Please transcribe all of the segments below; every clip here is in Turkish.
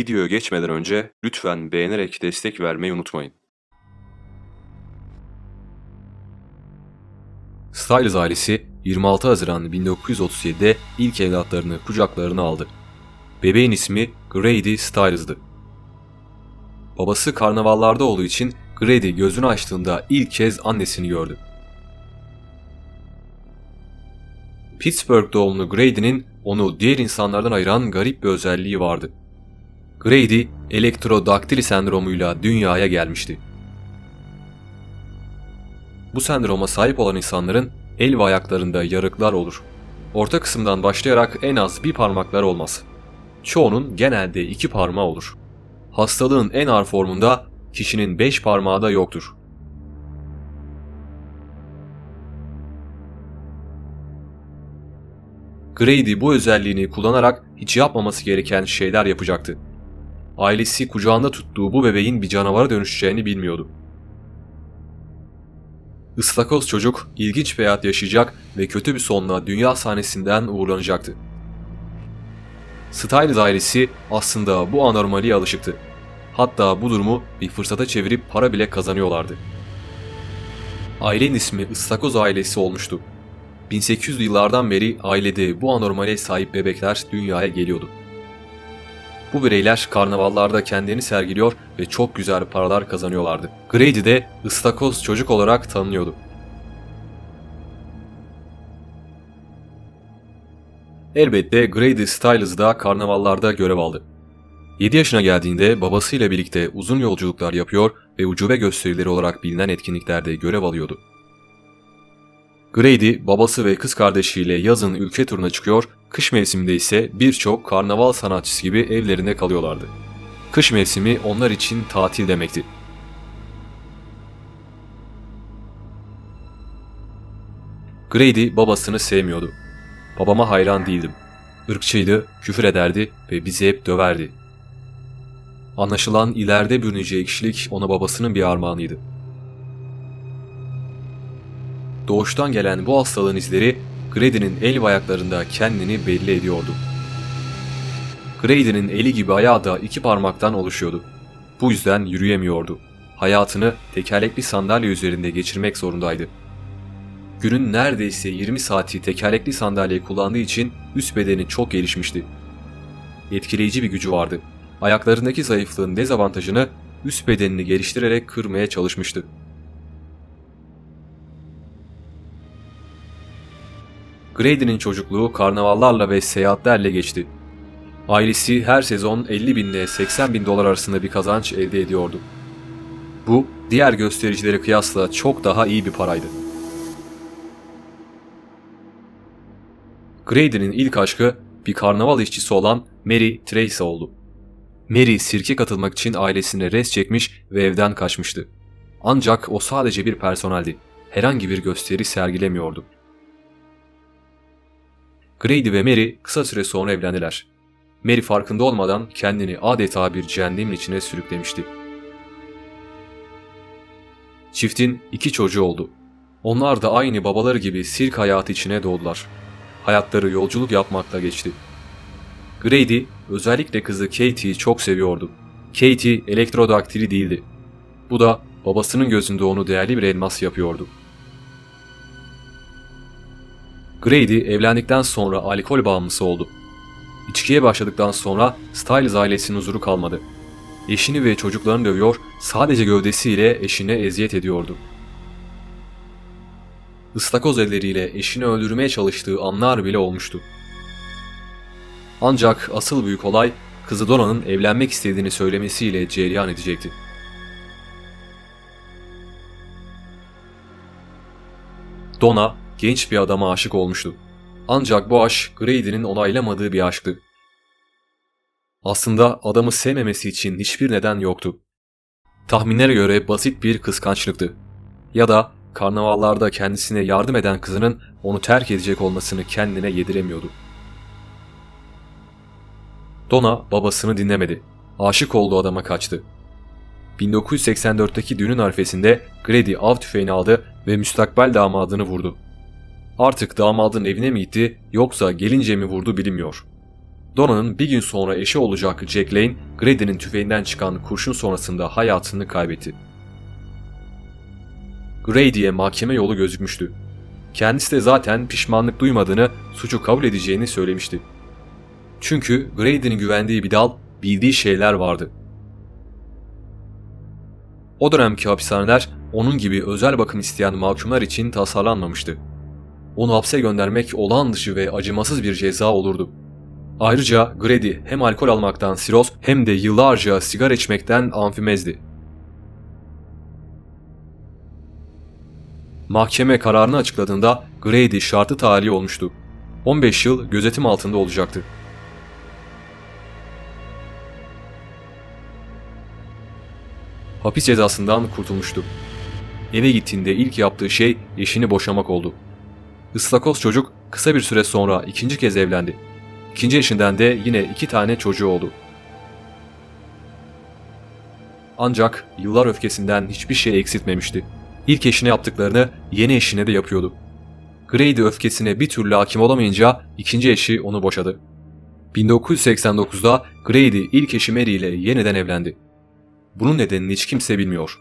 Videoya geçmeden önce lütfen beğenerek destek vermeyi unutmayın. Styles ailesi 26 Haziran 1937'de ilk evlatlarını kucaklarına aldı. Bebeğin ismi Grady Styles'dı. Babası karnavallarda olduğu için Grady gözünü açtığında ilk kez annesini gördü. Pittsburgh doğumlu Grady'nin onu diğer insanlardan ayıran garip bir özelliği vardı. Grady, elektrodaktili sendromuyla dünyaya gelmişti. Bu sendroma sahip olan insanların el ve ayaklarında yarıklar olur. Orta kısımdan başlayarak en az bir parmakları olmaz. Çoğunun genelde iki parmağı olur. Hastalığın en ağır formunda kişinin beş parmağı da yoktur. Grady bu özelliğini kullanarak hiç yapmaması gereken şeyler yapacaktı. Ailesi kucağında tuttuğu bu bebeğin bir canavara dönüşeceğini bilmiyordu. Islakoz çocuk ilginç bir hayat yaşayacak ve kötü bir sonla dünya sahnesinden uğurlanacaktı. Styles ailesi aslında bu anormaliye alışıktı. Hatta bu durumu bir fırsata çevirip para bile kazanıyorlardı. Ailenin ismi Istakoz ailesi olmuştu. 1800'lü yıllardan beri ailede bu anormale sahip bebekler dünyaya geliyordu. Bu bireyler karnavallarda kendini sergiliyor ve çok güzel paralar kazanıyorlardı. Grady de ıstakoz çocuk olarak tanınıyordu. Elbette Grady Styles da karnavallarda görev aldı. 7 yaşına geldiğinde babasıyla birlikte uzun yolculuklar yapıyor ve ucube gösterileri olarak bilinen etkinliklerde görev alıyordu. Grady babası ve kız kardeşiyle yazın ülke turuna çıkıyor, kış mevsiminde ise birçok karnaval sanatçısı gibi evlerinde kalıyorlardı. Kış mevsimi onlar için tatil demekti. Grady babasını sevmiyordu. Babama hayran değildim. Irkçıydı, küfür ederdi ve bizi hep döverdi. Anlaşılan ileride bürüneceği kişilik ona babasının bir armağanıydı. Doğuştan gelen bu hastalığın izleri Grady'nin el ve ayaklarında kendini belli ediyordu. Grady'nin eli gibi ayağı da iki parmaktan oluşuyordu. Bu yüzden yürüyemiyordu. Hayatını tekerlekli sandalye üzerinde geçirmek zorundaydı. Günün neredeyse 20 saati tekerlekli sandalye kullandığı için üst bedeni çok gelişmişti. Etkileyici bir gücü vardı. Ayaklarındaki zayıflığın dezavantajını üst bedenini geliştirerek kırmaya çalışmıştı. Grady'nin çocukluğu karnavallarla ve seyahatlerle geçti. Ailesi her sezon 50 bin ile 80 bin dolar arasında bir kazanç elde ediyordu. Bu, diğer göstericilere kıyasla çok daha iyi bir paraydı. Grady'nin ilk aşkı bir karnaval işçisi olan Mary Tracy oldu. Mary sirke katılmak için ailesine res çekmiş ve evden kaçmıştı. Ancak o sadece bir personeldi. Herhangi bir gösteri sergilemiyordu. Grady ve Mary kısa süre sonra evlendiler. Mary farkında olmadan kendini adeta bir cehennemin içine sürüklemişti. Çiftin iki çocuğu oldu. Onlar da aynı babaları gibi sirk hayatı içine doğdular. Hayatları yolculuk yapmakla geçti. Grady özellikle kızı Katie'yi çok seviyordu. Katie elektrodaktili değildi. Bu da babasının gözünde onu değerli bir elmas yapıyordu. Grady evlendikten sonra alkol bağımlısı oldu. İçkiye başladıktan sonra Styles ailesinin huzuru kalmadı. Eşini ve çocuklarını dövüyor, sadece gövdesiyle eşine eziyet ediyordu. Istakoz elleriyle eşini öldürmeye çalıştığı anlar bile olmuştu. Ancak asıl büyük olay kızı Dona'nın evlenmek istediğini söylemesiyle cereyan edecekti. Donna genç bir adama aşık olmuştu. Ancak bu aşk Grady'nin onaylamadığı bir aşktı. Aslında adamı sevmemesi için hiçbir neden yoktu. Tahminlere göre basit bir kıskançlıktı. Ya da karnavallarda kendisine yardım eden kızının onu terk edecek olmasını kendine yediremiyordu. Donna babasını dinlemedi. Aşık olduğu adama kaçtı. 1984'teki düğünün arifesinde Grady av tüfeğini aldı ve müstakbel damadını vurdu. Artık damadın evine mi gitti yoksa gelince mi vurdu bilinmiyor. Dona'nın bir gün sonra eşi olacak Jack Lane, Grady'nin tüfeğinden çıkan kurşun sonrasında hayatını kaybetti. Grady'ye mahkeme yolu gözükmüştü. Kendisi de zaten pişmanlık duymadığını, suçu kabul edeceğini söylemişti. Çünkü Grady'nin güvendiği bir dal, bildiği şeyler vardı. O dönemki hapishaneler onun gibi özel bakım isteyen mahkumlar için tasarlanmamıştı. Onu hapse göndermek olağan dışı ve acımasız bir ceza olurdu. Ayrıca Grady hem alkol almaktan siroz hem de yıllarca sigara içmekten amfimezdi. Mahkeme kararını açıkladığında Grady şartı tahliye olmuştu. 15 yıl gözetim altında olacaktı. Hapis cezasından kurtulmuştu. Eve gittiğinde ilk yaptığı şey eşini boşamak oldu. Islakoz çocuk kısa bir süre sonra ikinci kez evlendi. İkinci eşinden de yine iki tane çocuğu oldu. Ancak yıllar öfkesinden hiçbir şey eksiltmemişti. İlk eşine yaptıklarını yeni eşine de yapıyordu. Grady öfkesine bir türlü hakim olamayınca ikinci eşi onu boşadı. 1989'da Grady ilk eşi Mary ile yeniden evlendi. Bunun nedenini hiç kimse bilmiyor.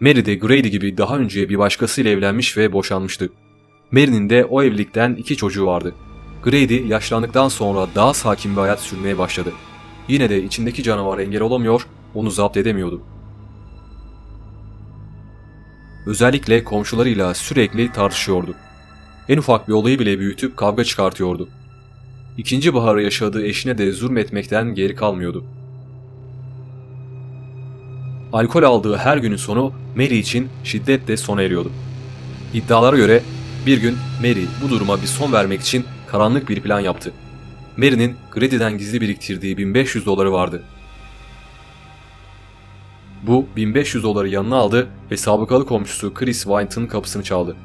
Mary de Grady gibi daha önce bir başkasıyla evlenmiş ve boşanmıştı. Mary'nin de o evlilikten iki çocuğu vardı. Grady yaşlandıktan sonra daha sakin bir hayat sürmeye başladı. Yine de içindeki canavar engel olamıyor, onu zapt edemiyordu. Özellikle komşularıyla sürekli tartışıyordu. En ufak bir olayı bile büyütüp kavga çıkartıyordu. İkinci baharı yaşadığı eşine de zulmetmekten geri kalmıyordu. Alkol aldığı her günün sonu Mary için şiddetle sona eriyordu. İddialara göre bir gün Mary bu duruma bir son vermek için karanlık bir plan yaptı. Mary'nin Grady'den gizli biriktirdiği 1500 doları vardı. Bu 1500 doları yanına aldı ve sabıkalı komşusu Chris White'ın kapısını çaldı.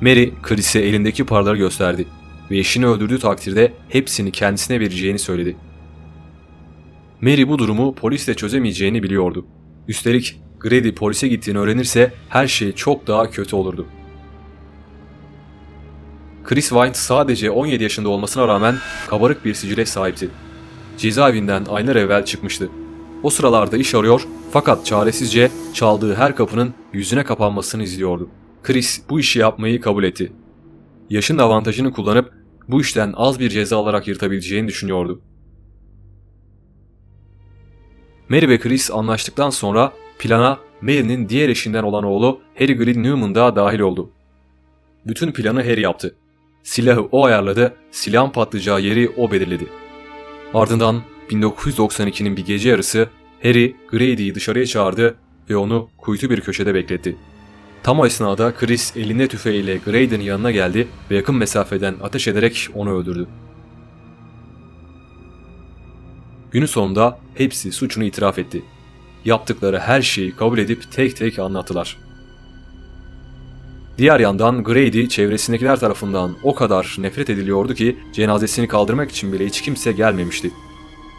Mary, Chris'e elindeki paraları gösterdi ve eşini öldürdüğü takdirde hepsini kendisine vereceğini söyledi. Mary bu durumu polisle çözemeyeceğini biliyordu. Üstelik Grady polise gittiğini öğrenirse her şey çok daha kötü olurdu. Chris White sadece 17 yaşında olmasına rağmen kabarık bir sicile sahipti. Cezaevinden aylar evvel çıkmıştı. O sıralarda iş arıyor fakat çaresizce çaldığı her kapının yüzüne kapanmasını izliyordu. Chris bu işi yapmayı kabul etti. Yaşın avantajını kullanıp bu işten az bir ceza alarak yırtabileceğini düşünüyordu. Mary ve Chris anlaştıktan sonra plana Mary'nin diğer eşinden olan oğlu Harry Green Newman da dahil oldu. Bütün planı Harry yaptı. Silahı o ayarladı, silahın patlayacağı yeri o belirledi. Ardından 1992'nin bir gece yarısı Harry Grady'yi dışarıya çağırdı ve onu kuytu bir köşede bekletti. Tam o esnada Chris elinde tüfeğiyle Grady'nin yanına geldi ve yakın mesafeden ateş ederek onu öldürdü. Günün sonunda hepsi suçunu itiraf etti. Yaptıkları her şeyi kabul edip tek tek anlattılar. Diğer yandan Grady çevresindekiler tarafından o kadar nefret ediliyordu ki cenazesini kaldırmak için bile hiç kimse gelmemişti.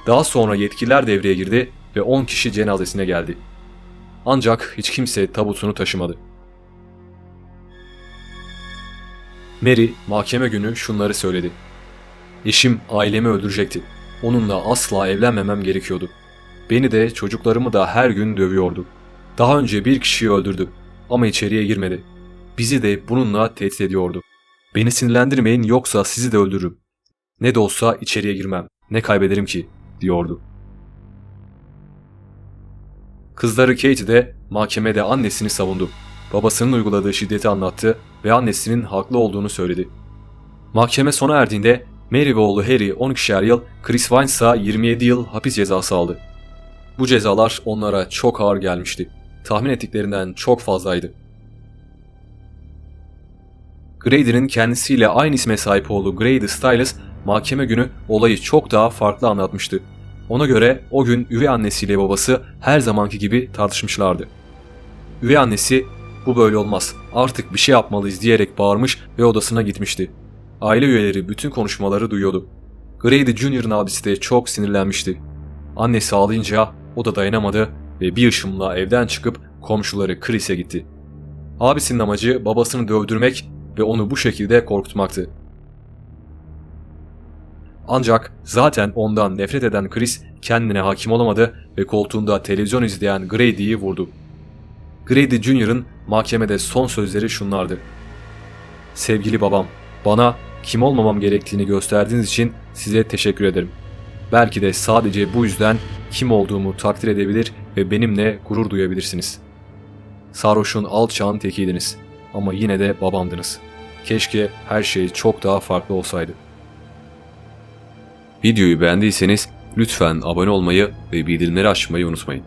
Daha sonra yetkililer devreye girdi ve 10 kişi cenazesine geldi. Ancak hiç kimse tabutunu taşımadı. Mary mahkeme günü şunları söyledi. Eşim ailemi öldürecekti. Onunla asla evlenmemem gerekiyordu. Beni de çocuklarımı da her gün dövüyordu. Daha önce bir kişiyi öldürdü ama içeriye girmedi. Bizi de bununla tehdit ediyordu. Beni sinirlendirmeyin yoksa sizi de öldürürüm. Ne de olsa içeriye girmem. Ne kaybederim ki diyordu. Kızları Kate de mahkemede annesini savundu. Babasının uyguladığı şiddeti anlattı ve annesinin haklı olduğunu söyledi. Mahkeme sona erdiğinde Mary ve oğlu Harry 12'şer yıl, Chris Vine ise 27 yıl hapis cezası aldı. Bu cezalar onlara çok ağır gelmişti. Tahmin ettiklerinden çok fazlaydı. Grady'nin kendisiyle aynı isme sahip olduğu Grady Stiles mahkeme günü olayı çok daha farklı anlatmıştı. Ona göre o gün üvey annesiyle babası her zamanki gibi tartışmışlardı. Üvey annesi bu böyle olmaz artık bir şey yapmalıyız diyerek bağırmış ve odasına gitmişti. Aile üyeleri bütün konuşmaları duyuyordu. Grady Junior'ın abisi de çok sinirlenmişti. Annesi ağlayınca o da dayanamadı ve bir ışımla evden çıkıp komşuları Chris'e gitti. Abisinin amacı babasını dövdürmek ve onu bu şekilde korkutmaktı. Ancak zaten ondan nefret eden Chris kendine hakim olamadı ve koltuğunda televizyon izleyen Grady'yi vurdu. Grady Jr.'ın mahkemede son sözleri şunlardı. Sevgili babam, bana kim olmamam gerektiğini gösterdiğiniz için size teşekkür ederim. Belki de sadece bu yüzden kim olduğumu takdir edebilir ve benimle gurur duyabilirsiniz. Sarhoş'un alçağın tekiydiniz ama yine de babamdınız. Keşke her şey çok daha farklı olsaydı. Videoyu beğendiyseniz lütfen abone olmayı ve bildirimleri açmayı unutmayın.